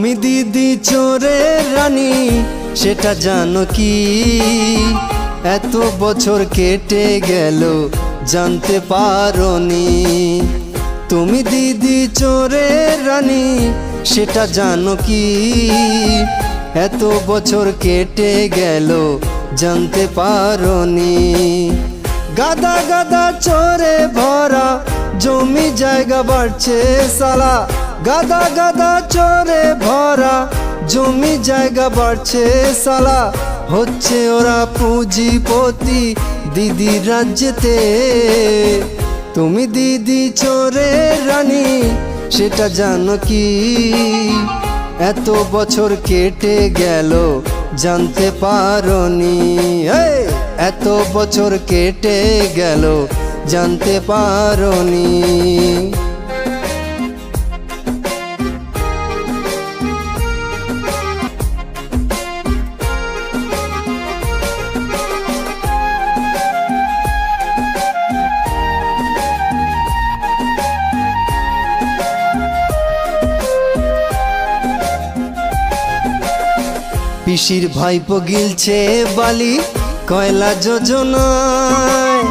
দিদি চোরের রানী, সেটা জানো কি? এত বছর কেটে গেল, জানতে পারনি। তুমি দিদি চোরের রানী, সেটা জানো কি? এত বছর কেটে গেল, জানতে পারনি। গাদা গাদা চোরে ভরা, জমি জায়গা বাড়ছে সালা। গাদা গাদা চোরে ভরা, জমি জায়গা বাড়ছে সালা। হচ্ছে ওরা পুঁজিপতি দিদি রাজ্যেতে। তুমি দিদি চোরে রানী, সেটা জানো কি? এত বছর কেটে গেল, জানতে পারনি। এত বছর কেটে গেল, জানতে পারনি। পিসির ভাইপো গিলছে বালি, কয়লা যোজনায়।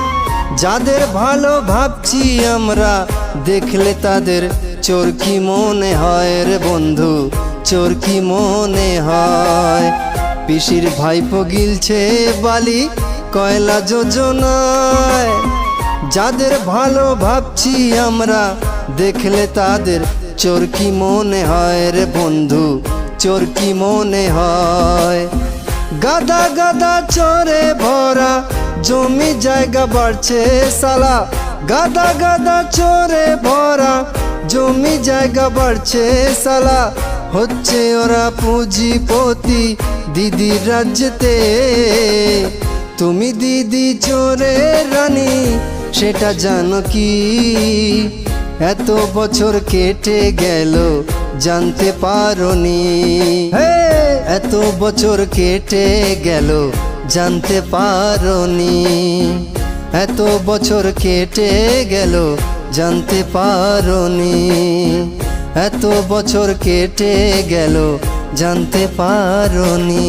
যাদের ভালো ভাবছি আমরা, দেখলে তাদের চোরকি মনে হয় রে বন্ধু চোরকি মনে হয়? পিসির ভাইপো গিলছে বালি, কয়লা যোজনায়। যাদের ভালো ভাবছি আমরা, দেখলে তাদের চোরকি মনে হয় রে বন্ধু? চোর কি মনে হয়? গাদা গাদা চোরে ভরা জমি জায়গা বাড়ছে সালা। গাদা গাদা চোরে ভরা জমি জায়গা বাড়ছে সালা। হচ্ছে ওরা পুঁজিপতি দিদির রাজ্যতে। তুমি দিদি চোরে রানী, সেটা জানো কি? এত বছর কেটে গেল জানতে পারনি। এত বছর কেটে গেল জানতে পারনি। এত বছর কেটে গেল জানতে পারনি। এত বছর কেটে গেল জানতে পারনি।